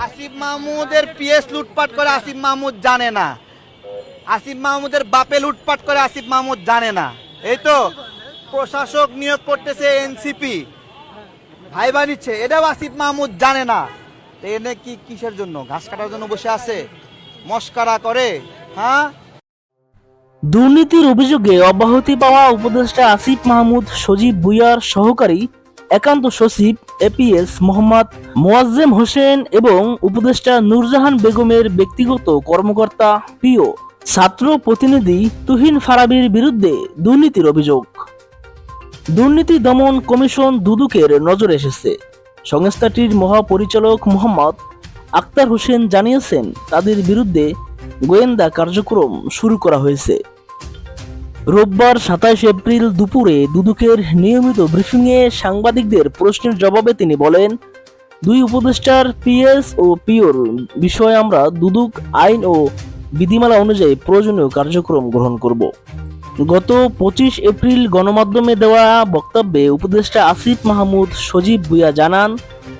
আসিফ মাহমুদের পিএস লুটপাট করে আসিফ মাহমুদ জানে না। আসিফ মাহমুদের বাপে লুটপাট করে আসিফ মাহমুদ জানে না। এই তো প্রশাসক নিয়োগ করতেছে এনসিপি। ভাইবা নিচ্ছে, এটাও আসিফ মাহমুদ জানে না। এনে কি কিসের জন্য? ঘাস কাটার জন্য বসে আছে? মস্কারা করে হ্যাঁ? দুর্নীতির অভিযোগে অব্যাহতি পাওয়া উপদেষ্টা আসিফ মাহমুদ সজীব ভুইয়ার সহকারী একান্ত সচিব এপিএস মোহাম্মদ মোয়াজ্জেম হোসেন এবং উপদেষ্টা নূরজাহান বেগমের ব্যক্তিগত কর্মকর্তা পিও ছাত্র প্রতিনিধি তুহিন ফারাবির বিরুদ্ধে দুর্নীতির অভিযোগ। দুর্নীতি দমন কমিশন দুদুকের নজরে এসেছে। সংস্থাটির মহাপরিচালক মোহাম্মদ আক্তার হোসেন জানিয়েছেন, তাদের বিরুদ্ধে গোয়েন্দা কার্যক্রম শুরু করা হয়েছে। রোববার সাতাশ এপ্রিল দুপুরে দুদুকের নিয়মিত ব্রিফিংয়ে সাংবাদিকদের প্রশ্নের জবাবে তিনি বলেন, দুই উপদেষ্টার পিএস ও পিওর বিষয়ে আমরা দুদুক আইন ও বিধিমালা অনুযায়ী প্রয়োজনীয় কার্যক্রম গ্রহণ করব। গত পঁচিশ এপ্রিল গণমাধ্যমে দেওয়া বক্তব্যে উপদেষ্টা আসিফ মাহমুদ সজীব ভুইয়া জানান,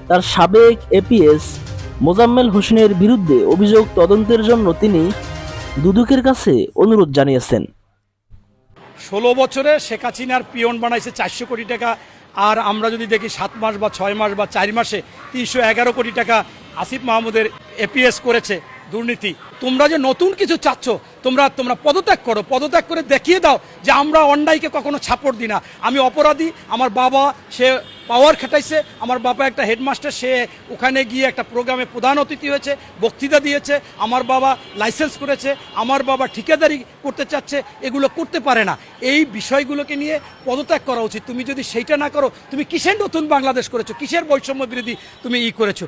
তার সাবেক এপিএস মোজাম্মেল হোসেনের বিরুদ্ধে অভিযোগ তদন্তের জন্য তিনি দুদুকের কাছে অনুরোধ জানিয়েছেন। ষোলো বছরে শেখ হাসিনার পিয়ন বানাইছে চারশো কোটি টাকা, আর আমরা যদি দেখি সাত মাস বা ছয় মাস বা চার মাসে তিনশো এগারো কোটি টাকা আসিফ মাহমুদের এপিএস করেছে। দুর্নীতি। তোমরা যে নতুন কিছু চাচ্ছ, তোমরা তোমরা পদত্যাগ করো, পদত্যাগ করে দেখিয়ে দাও যে আমরা অন্যায়কে কখনো ছাপড় দিই না। আমি অপরাধী, আমার বাবা, সে পাওয়ার খাটাইছে, আমার বাবা একটা হেডমাস্টার সে ওখানে গিয়ে একটা প্রোগ্রামে প্রধান অতিথি হয়েছে, বক্তৃতা দিয়েছে, আমার বাবা লাইসেন্স করেছে, আমার বাবা ঠিকাদারি করতে চাচ্ছে, এগুলো করতে পারে না। এই বিষয়গুলোকে নিয়ে পদত্যাগ করা উচিত। তুমি যদি সেইটা না করো, তুমি কিসের নতুন বাংলাদেশ করেছ? কিসের বৈষম্য বিরোধী তুমি ই করেছ?